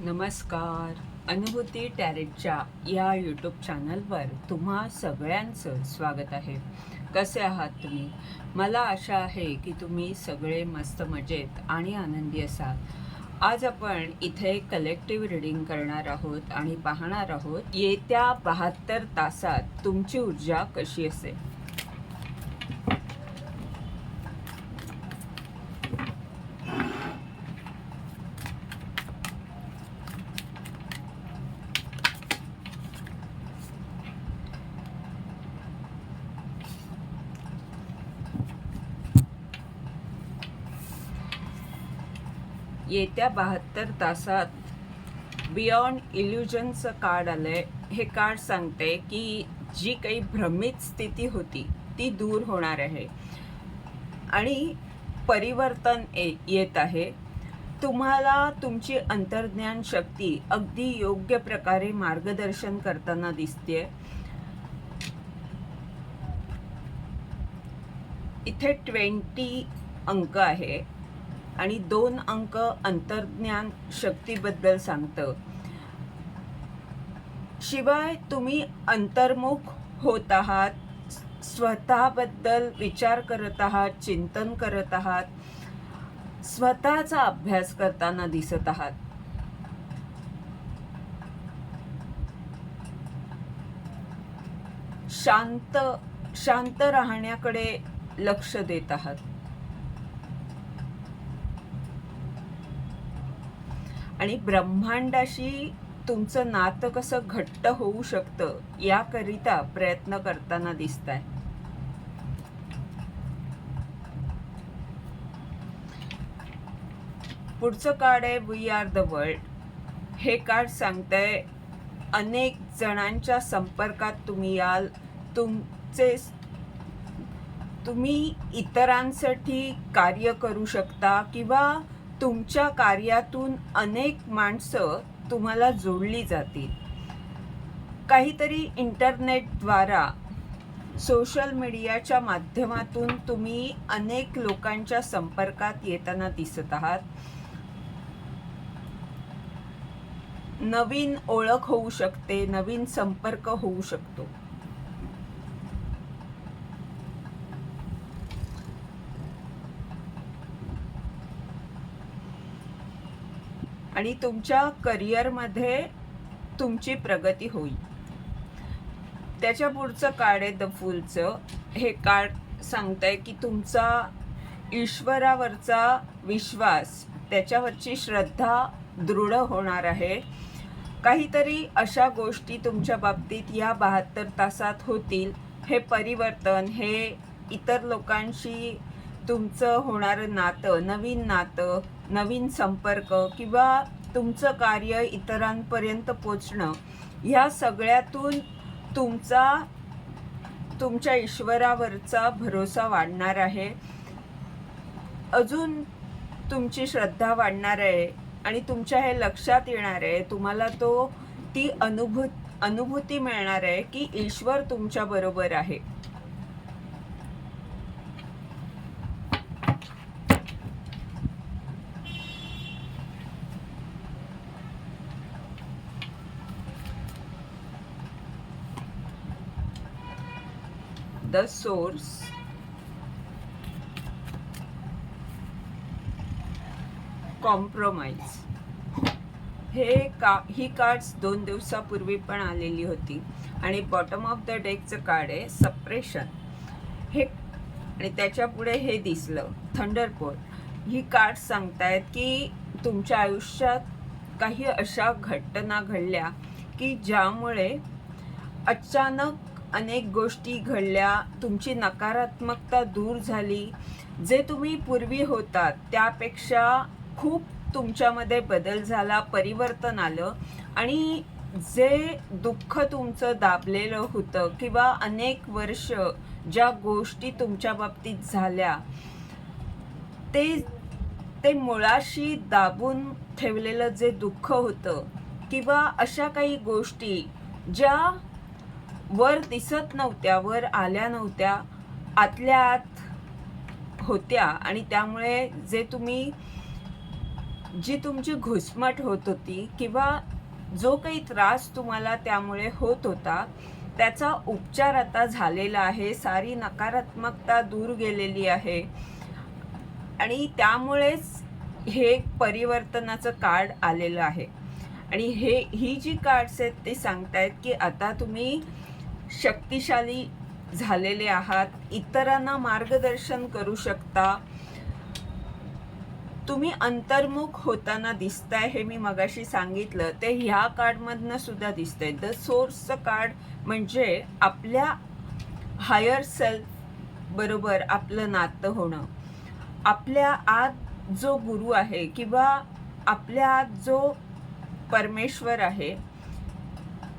नमस्कार. अनुभूती टॅरेटच्या या यूट्यूब चॅनलवर तुम्हा सगळ्यांचं स्वागत आहे. कसे आहात तुम्ही? मला आशा आहे की तुम्ही सगळे मस्त मजेत आणि आनंदी असाल. आज आपण इथे कलेक्टिव्ह रिडिंग करणार आहोत आणि पाहणार आहोत येत्या बहात्तर तासात तुमची ऊर्जा कशी असेल? येत्या बहात्तर तासात बियॉन्ड इल्युजनचं कार्ड आलं आहे हे कार्ड सांगते की जी काही भ्रमित स्थिती होती ती दूर होणार आहे. आणि परिवर्तन ए येत आहे. तुम्हाला तुमची अंतर्ज्ञान शक्ती अगदी योग्य प्रकारे मार्गदर्शन करताना दिसते इथे ट्वेंटी अंक आहे. आणि दोन अंक अंतर्ज्ञान शक्तीबद्दल सांगतं. शिवाय तुम्ही अंतर्मुख होत आहात स्वतःबद्दल विचार करत आहात चिंतन करत आहात स्वतःचा अभ्यास करताना दिसत आहात. शांत शांत राहण्याकडे लक्ष देत आहात. आणि ब्रह्मांडाशी तुमचं नातं कसं घट्ट होऊ शकतं याकरिता प्रयत्न करताना दिसत आहे पुढचं कार्ड आहे वी आर द वर्ल्ड हे कार्ड सांगतंय अनेक जणांच्या संपर्कात तुम्ही याल. तुमचे तुम्ही इतरांसाठी कार्य करू शकता किंवा तुमच्या कार्यातून अनेक माणसं तुम्हाला जोडली जातील. काहीतरी इंटरनेटद्वारा सोशल मीडियाच्या माध्यमातून तुम्ही अनेक लोकांच्या संपर्कात येताना दिसत आहात. नवीन ओळख होऊ शकते नवीन संपर्क होऊ शकतो. आणि तुमच्या करिअरमध्ये तुमची प्रगती होईल. त्याच्या पुढचं कार्ड आहे द फुलचं हे कार्ड सांगतंय की तुमचा ईश्वरावरचा विश्वास त्याच्यावरची श्रद्धा दृढ होणार आहे. काहीतरी अशा गोष्टी तुमच्या बाबतीत या बहात्तर तासात होतील. हे परिवर्तन हे इतर लोकांशी तुमचं होणारं नातं नवीन नातं नवीन संपर्क किंवा तुमचं कार्य इतरांपर्यंत पोचणं ह्या सगळ्यातून तुमचा तुमच्या ईश्वरावरचा भरोसा वाढणार आहे. अजून तुमची श्रद्धा वाढणार आहे आणि तुमच्या हे लक्षात येणार आहे तुम्हाला तो ती अनुभूत अनुभूती मिळणार आहे की ईश्वर तुमच्या बरोबर आहे. The सोर्स कॉम्प्रोमाइज हे का ही कार्ड्स दोन दिवसापूर्वी पण आलेली होती. आणि बॉटम ऑफ द डेकचं कार्ड आहे सप्रेशन हे आणि त्याच्या पुढे हे दिसलं थंडरपोर्ट ही कार्ड्स सांगतायत की तुमच्या आयुष्यात काही अशा घटना घडल्या की ज्यामुळे अचानक अनेक गोष्टी घडल्या तुमची नकारात्मकता दूर झाली. जे तुम्ही पूर्वी होतात त्यापेक्षा खूप तुमच्यामध्ये बदल झाला परिवर्तन आलं. आणि जे दुःख तुमचं दाबलेलं होतं किंवा अनेक वर्ष ज्या गोष्टी तुमच्या बाबतीत झाल्या ते ते मुळाशी दाबून ठेवलेलं जे दुःख होतं किंवा अशा काही गोष्टी ज्या वर दिसत नव्हत्या वर आल्या नव्हत्या आतल्या आत होत्या. आणि त्यामुळे जे तुम्ही जी तुमची घुसमट होत होती किंवा जो काही त्रास तुम्हाला त्यामुळे होत होता त्याचा उपचार आता झालेला आहे. सारी नकारात्मकता दूर गेलेली आहे. आणि त्यामुळेच हे परिवर्तनाचं कार्ड आलेलं आहे. आणि हे ही जी कार्ड्स आहेत ते सांगतायत की आता तुम्ही शक्तिशाली झालेले आहात. इतरांना मार्गदर्शन करू शकता. तुम्ही अंतर्मुख होताना दिसताय हे मी मगाशी सांगितलं. ते ह्या कार्डमधनं सुद्धा दिसतंय. द सोर्सचं कार्ड म्हणजे आपल्या हायर सेल्फ बरोबर आपलं नातं होणं. आपल्या आत जो गुरु आहे किंवा आपल्या आत जो परमेश्वर आहे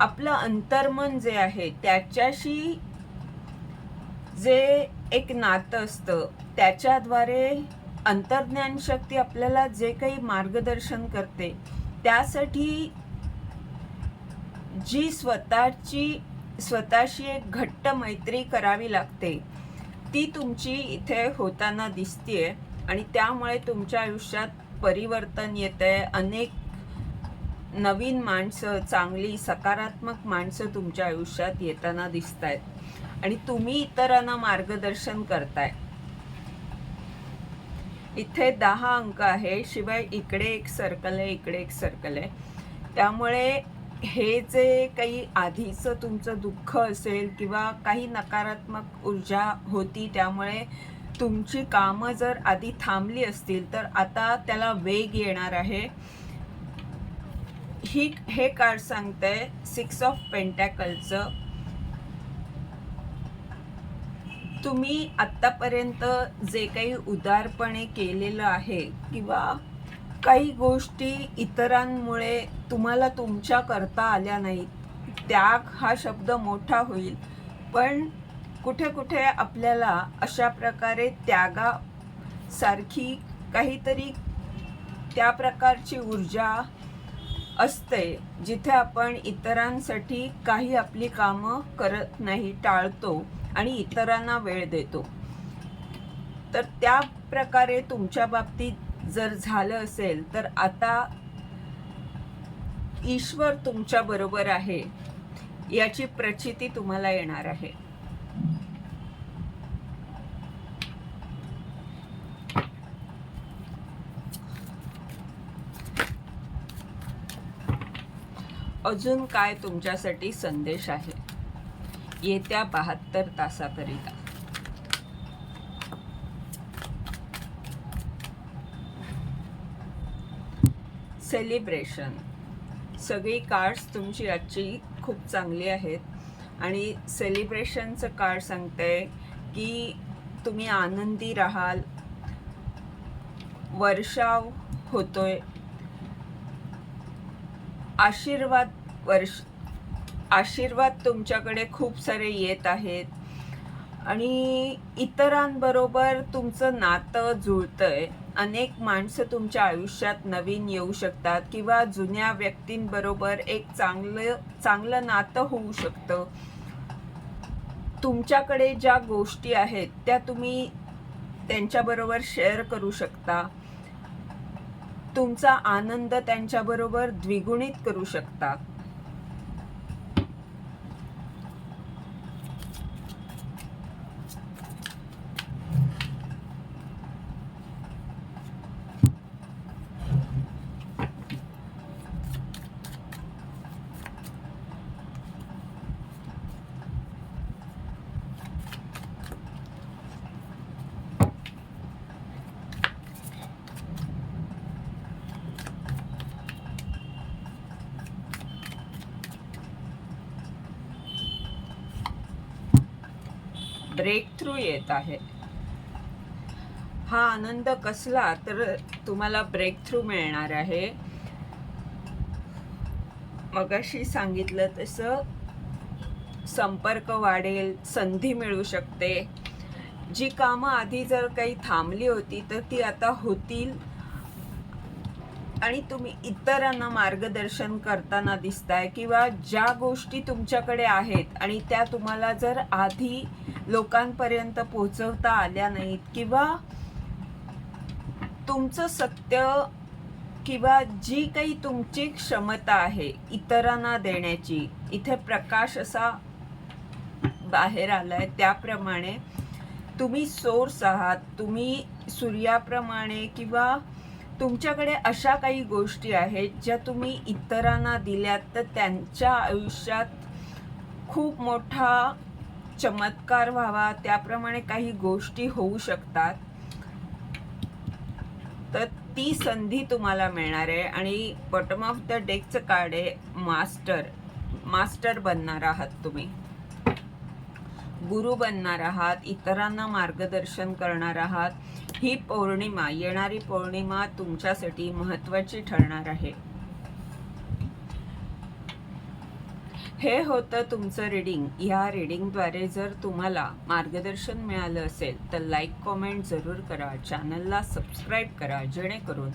आपलं अंतर्मन जे आहे त्याच्याशी जे एक नातं असतं त्याच्याद्वारे अंतर्ज्ञान शक्ती आपल्याला जे काही मार्गदर्शन करते त्यासाठी जी स्वतःची स्वतःशी एक घट्ट मैत्री करावी लागते ती तुमची इथे होताना दिसतीये आणि त्यामुळे तुमच्या आयुष्यात परिवर्तन येत आहे अनेक नवीन माणसं चांगली सकारात्मक माणसं तुमच्या आयुष्यात येताना दिसत आहेत आणि तुम्ही इतरांना मार्गदर्शन करताय. इथे दहा अंक आहे. शिवाय इकडे एक सर्कल आहे इकडे एक सर्कल आहे. त्यामुळे हे जे काही आधीचं तुमचं दुःख असेल किंवा काही नकारात्मक ऊर्जा होती त्यामुळे तुमची कामं जर आधी थांबली असतील तर आता त्याला वेग येणार आहे. ही हे कार्ड आहे सिक्स ऑफ पेंटॅकलचं तुम्ही आत्तापर्यंत जे काही उदारपणे केलेलं आहे किंवा काही गोष्टी इतरांमुळे तुम्हाला तुमच्या करता आल्या नाहीत त्याग हा शब्द मोठा होईल. पण कुठे कुठे आपल्याला अशा प्रकारे त्यागासारखी काहीतरी त्या प्रकारची ऊर्जा असते जिथे आपण इतरांसाठी काही आपली कामं करत नाही टाळतो आणि इतरांना वेळ देतो. तर त्या प्रकारे तुमच्या बाबतीत जर झालं असेल तर आता ईश्वर तुमच्या बरोबर आहे याची प्रचिती तुम्हाला येणार आहे. अजून काय तुमच्यासाठी संदेश आहे? येत्या बहात्तर तासाकरिता. सेलिब्रेशन. सगळी कार्ड्स तुमची आजची खूप चांगली आहेत. आणि सेलिब्रेशनचं कार्ड सांगतंय की तुम्ही आनंदी राहाल. वर्षाव होतोय. आशीर्वाद वर्ष आशीर्वाद तुमच्याकडे खूप सारे येत आहेत. आणि इतरांबरोबर तुमचं नातं जुळतं आहे अनेक माणसं तुमच्या आयुष्यात नवीन येऊ शकतात किंवा जुन्या व्यक्तींबरोबर एक चांगलं चांगलं नातं होऊ शकतं. तुमच्याकडे ज्या गोष्टी आहेत त्या तुम्ही त्यांच्याबरोबर शेअर करू शकता. तुमचा आनंद त्यांच्याबरोबर द्विगुणित करू शकता. ब्रेक थ्रू येत आहे. हा आनंद कसला तर तुम्हाला ब्रेक थ्रू मिळणार आहे. मगाशी सांगितलं तसं संपर्क वाढेल संधी मिळू शकते. जी कामं आधी जर काही थांबली होती तर ती आता होतील. आणि तुम्ही इतरांना मार्गदर्शन करताना दिसताय किंवा ज्या गोष्टी तुमच्याकडे आहेत आणि त्या तुम्हाला जर आधी लोकांपर्यंत पोहोचवता आल्या नाहीत किंवा तुमचं सत्य किंवा जी काही तुमची क्षमता आहे इतरांना देण्याची इथे प्रकाश असा बाहेर आलाय त्याप्रमाणे तुम्ही सोर्स आहात तुम्ही सूर्याप्रमाणे किंवा तुमच्याकडे अशा काही गोष्टी आहेत ज्या तुम्ही इतरांना दिल्यात तर त्यांच्या आयुष्यात खूप मोठा चमत्कार व्हावा. त्याप्रमाणे काही गोष्टी होऊ शकतात. तर ती संधी तुम्हाला मिळणार आहे. आणि बॉटम ऑफ द डेकचं कार्ड आहे मास्टर मास्टर बनणार आहात तुम्ही. गुरु बनणार आहात. इतरांना मार्गदर्शन करणार आहात. ही पौर्णिमा येणारी पौर्णिमा तुमच्यासाठी महत्वाची ठरणार आहे. हे होतं तुमचं रीडिंग ह्या रीडिंगद्वारे जर तुम्हाला मार्गदर्शन मिळालं असेल तर लाईक कॉमेंट जरूर करा. चॅनलला सबस्क्राईब करा जेणेकरून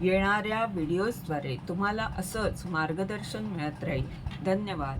येणाऱ्या व्हिडिओजद्वारे तुम्हाला असंच मार्गदर्शन मिळत राहील. धन्यवाद.